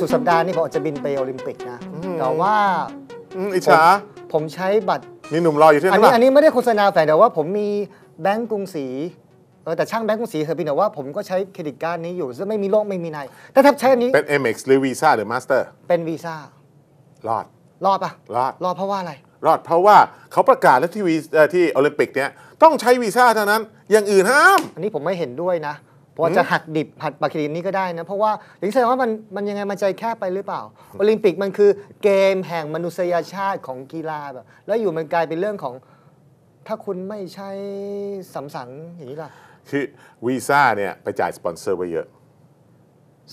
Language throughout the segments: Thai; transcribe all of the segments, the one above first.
สุดสัปดาห์นี้ผมอาจจะบินไปโอลิมปิกนะ แต่ว่าอืมอิจฉาผมใช้บัตร มีหนุ่มรออยู่ที่อันนั่นนี้ป่ะอันนี้ไม่ได้โฆษณาแฝงแต่ว่าผมมีแบงก์กรุงศรีเออแต่ช่างแบงก์กรุงศรีเถอะพี่แต่ว่าผมก็ใช้เครดิตการ์ดนี้อยู่ซึ่งไม่มีโรคไม่มีในแต่ถ้าใช้อันนี้เป็น MX หรือ Visa หรือ Master เป็นวีซ่ารอด รอดปะรอด รอดเพราะว่าอะไร รอดเพราะว่าเขาประกาศแล้วที่วีเอ่อที่โอลิมปิกเนี่ยต้องใช้วีซ่าเท่านั้น อย่างอื่นห้าม อันนี้ผมไม่เห็นด้วยนะ ผมอาจจะหักดิบหัดบัตรเครดิตนี้ก็ได้นะ เพราะว่าอย่างที่แสดงว่ามันมันยังไงมันใจแคบไปหรือเปล่า โอลิมปิกมันคือเกมแห่งมนุษยชาติของกีฬาแบบแล้วอยู่มันกลายเป็นเรื่องของ ถ้าคุณไม่ใช่สัมสังอย่างนี้ล่ะ คือวีซ่าเนี่ยไปจ่ายสปอนเซอร์ไปเยอะ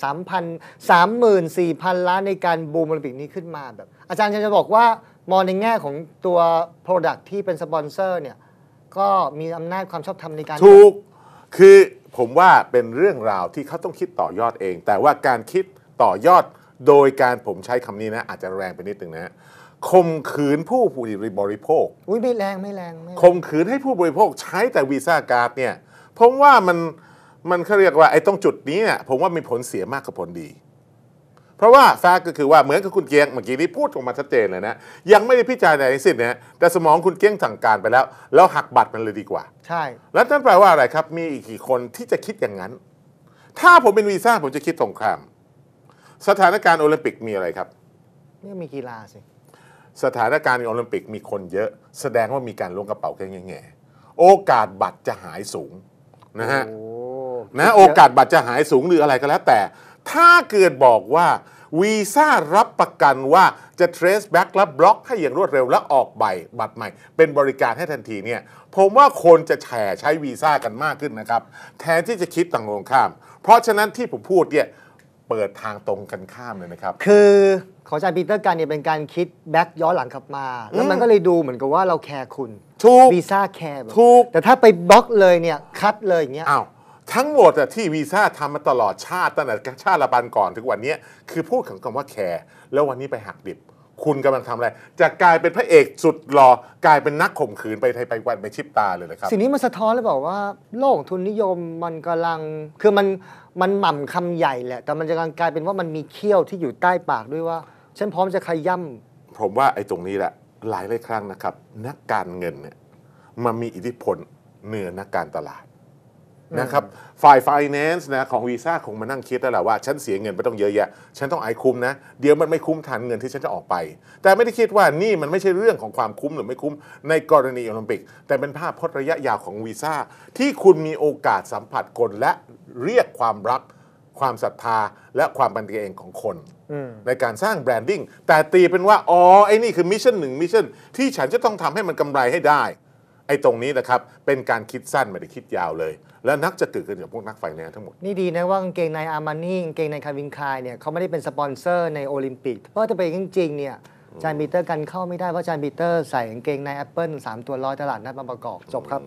สามพันสามหมื่นสี่พันล้านในการบูมโอลิมปิกนี้ขึ้นมาแบบ อาจารย์จะบอกว่ามองในแง่ของตัว Product ที่เป็นสปอนเซอร์เนี่ยก็มีอำนาจความชอบธรรมในการถูกคือ ผมว่าเป็นเรื่องราวที่เขาต้องคิดต่อยอดเอง แต่ว่าการคิดต่อยอดโดยการผมใช้คำนี้นะ อาจจะแรงไปนิดนึงนะข่มขืนผู้บริโภคอุ้ยไม่แรงไม่แรงไม่แรงข่มขืนให้ผู้บริโภคใช้แต่วีซ่าการ์ดเนี่ยผมว่ามันมันเขาเรียกว่าไอ้ตรงจุดนี้เนี่ยผมว่ามีผลเสียมากกว่าผลดีเพ ราะว่าแฟกต์ก็คือว่าเหมือนกับคุณเกียงเมื่อกี้นี้พูดออกมาชัดเจนเลยนะยังไม่ได้พิจารณาในสิ้นนะแต่สมองคุณเกียงสั่งการไปแล้ว แล้วหักบัตรมันเลยดีกว่า ใช่ แล้วนั่นแปลว่าอะไรครับ มีอีกกี่คนที่จะคิดอย่างนั้น ถ้าผมเป็นวีซ่าผมจะคิดตรงข้าม สถานการณ์โอลิมปิกมีอะไรครับนี่มีกีฬาสิสถานการณ์ในโอลิมปิกมีคนเยอะ แสดงว่ามีการล้วงกระเป๋าแง่แง่ๆโอกาสบัตรจะหายสูงนะฮะโอ้นะโอกาสบัตรจะหายสูงหรืออะไรก็แล้วแต่ ถ้าเกิดบอกว่าวีซ่ารับประกันว่าจะ trace back และบล็อกให้อย่างรวดเร็วและออกใบบัตรใหม่ เป็นบริการให้ทันทีเนี่ย ผมว่าคนจะแห่ใช้วีซ่ากันมากขึ้นนะครับ แทนที่จะคิดต่างตรงข้าม เพราะฉะนั้นที่ผมพูดเนี่ย เปิดทางตรงกันข้ามเลยนะครับ คือของอาจารย์ปีเตอร์กันเนี่ยเป็นการคิดแบ็กย้อนหลังกลับมา แล้วมันก็เลยดูเหมือนกับว่าเราแคร์คุณถูกวีซ่าแคร์แบบถูกแต่ถ้าไปบล็อกเลยเนี่ยคัดเลยอย่างเงี้ยอ้าว ทั้งหมดอะที่วีซ่าทำมาตลอดชาติตั้งแต่ชาติละปันก่อนถึงวันเนี้ยคือพูดถึงคำว่าแคร์แล้ววันนี้ไปหักดิบ คุณกำลังทำอะไร จะกลายเป็นพระเอกสุดหล่อกลายเป็นนักข่มขืนไปไทยไปวันไปชิปตาเลยนะครับ สิ่งนี้มันสะท้อนเลยบอกว่า โลกทุนนิยมมันกำลังคือมันมันหม่ำคำใหญ่แหละ แต่มันจะกลายเป็นว่ามันมีเขี้ยวที่อยู่ใต้ปากด้วยว่า ฉันพร้อมจะขย่ำผมว่าไอ้ตรงนี้แหละหลายหลายๆครั้งนะครับ นักการเงินเนี่ยมันมีอิทธิพลเหนือนักการตลาด นะครับฝ่าย finance นะของวีซ่าคงมานั่งคิดแล้วแหละว่า ฉันเสียเงินไปต้องเยอะแยะ ฉันต้องไอายคุ้มนะ เดี๋ยวมันไม่คุ้มทันเงินที่ฉันจะออกไป แต่ไม่ได้คิดว่านี่มันไม่ใช่เรื่องของความคุ้มหรือไม่คุ้มในกรณีโอลิมปิก แต่เป็นภาพพจน์ระยะยาวของวีซ่า ที่คุณมีโอกาสสัมผัสคนและเรียกความรัก ความศรัทธา และความเป็นกันเองของคนในการสร้างแบรนดิ้งแต่ตีเป็นว่าอ๋อไอ้นี่คือมิชชั่นหนึ่งมิชชั่นที่ฉันจะต้องทำให้มันกำไรให้ได้ ไอ้ตรงนี้นะครับเป็นการคิดสั้นไม่ได้คิดยาวเลย และนักจะตื่นขึ้นจากพวกนักไฟแนนซ์ทั้งหมด นี่ดีนะว่ากางเกงในอาร์มานี่กางเกงในคาวินคายเนี่ยเขาไม่ได้เป็นสปอนเซอร์ในโอลิมปิกเพราะถ้าเป็นจริงๆเนี่ยจารย์ปีเตอร์กันเข้าไม่ได้เพราะจารย์ปีเตอร์ใส่กางเกงในแอปเปิลสามตัวร้อยตลาดนัดมาประกอบจบครับ